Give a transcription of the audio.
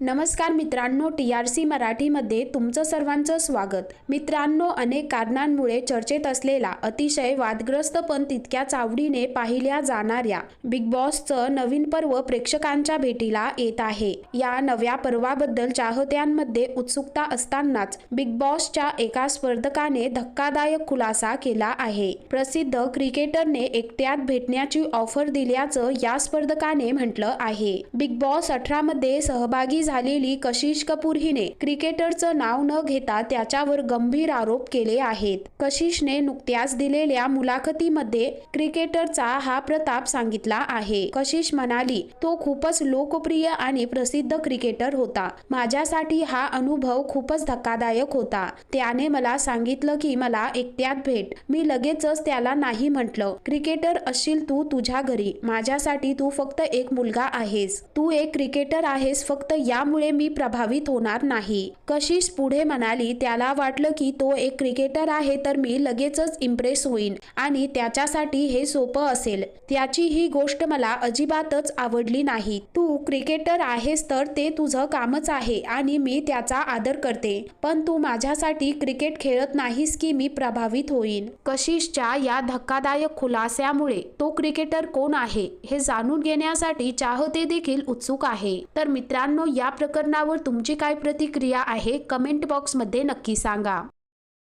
नमस्कार मित्रांनो T R C मराठीमध्ये तुमचं सर्वांचं स्वागत. मित्रांनो अनेक कारणांमुळे चर्चेत असलेला अतिशय वादग्रस्त पण तितक्याच आवडीने पाहिल्या जाणाऱ्या बिग बॉसचं नवीन पर्व प्रेक्षकांच्या भेटीला येत आहे. या नव्या पर्वाबद्दल चाहत्यांमध्ये उत्सुकता असतानाच बिग बॉसच्या एका स्पर्धकाने धक्कादायक खुलासा केला आहे. प्रसिद्ध क्रिकेटरने एकट्यात भेटण्याची ऑफर दिल्याचं या स्पर्धकाने म्हटलं आहे. बिग बॉस अठरामध्ये सहभागी झालेली कशिश कपूर हिने क्रिकेटरचं नाव न घेता त्याच्यावर गंभीर आरोप केले आहेत. कशिशने नुकत्याच दिलेल्या मुलाखतीमध्ये क्रिकेटरचा हा प्रताप सांगितला आहे. कशिश म्हणाली तो खूपच लोकप्रिय आणि प्रसिद्ध क्रिकेटर होता. माझ्यासाठी हा अनुभव खूपच धक्कादायक होता. त्याने मला सांगितलं की मला एकट्यात भेट. मी लगेचच त्याला नाही म्हटलं. क्रिकेटर असशील तू तुझ्या घरी. माझ्यासाठी तू फक्त एक मुलगा आहेस. तू एक क्रिकेटर आहेस फक्त यामुळे मी प्रभावित होणार नाही. कशिश पुढे म्हणाली त्याला वाटलं की तो एक क्रिकेटर आहे तर मी लगेचच इम्प्रेस होईन आणि त्याच्यासाठी हे सोपं असेल. त्याची ही गोष्ट मला अजिबातच आवडली नाही. तू क्रिकेटर आहेस तर ते तुझं कामच आहे आणि मी त्याचा आदर करते. पण तू माझ्यासाठी क्रिकेट खेळत नाहीस की मी प्रभावित होईन. कशिशच्या या धक्कादायक खुलास्यामुळे तो क्रिकेटर कोण आहे हे जाणून घेण्यासाठी चाहते देखील उत्सुक आहे. तर मित्रांनो या या प्रकरणावर तुमची काय प्रतिक्रिया आहे कमेंट बॉक्समध्ये नक्की सांगा.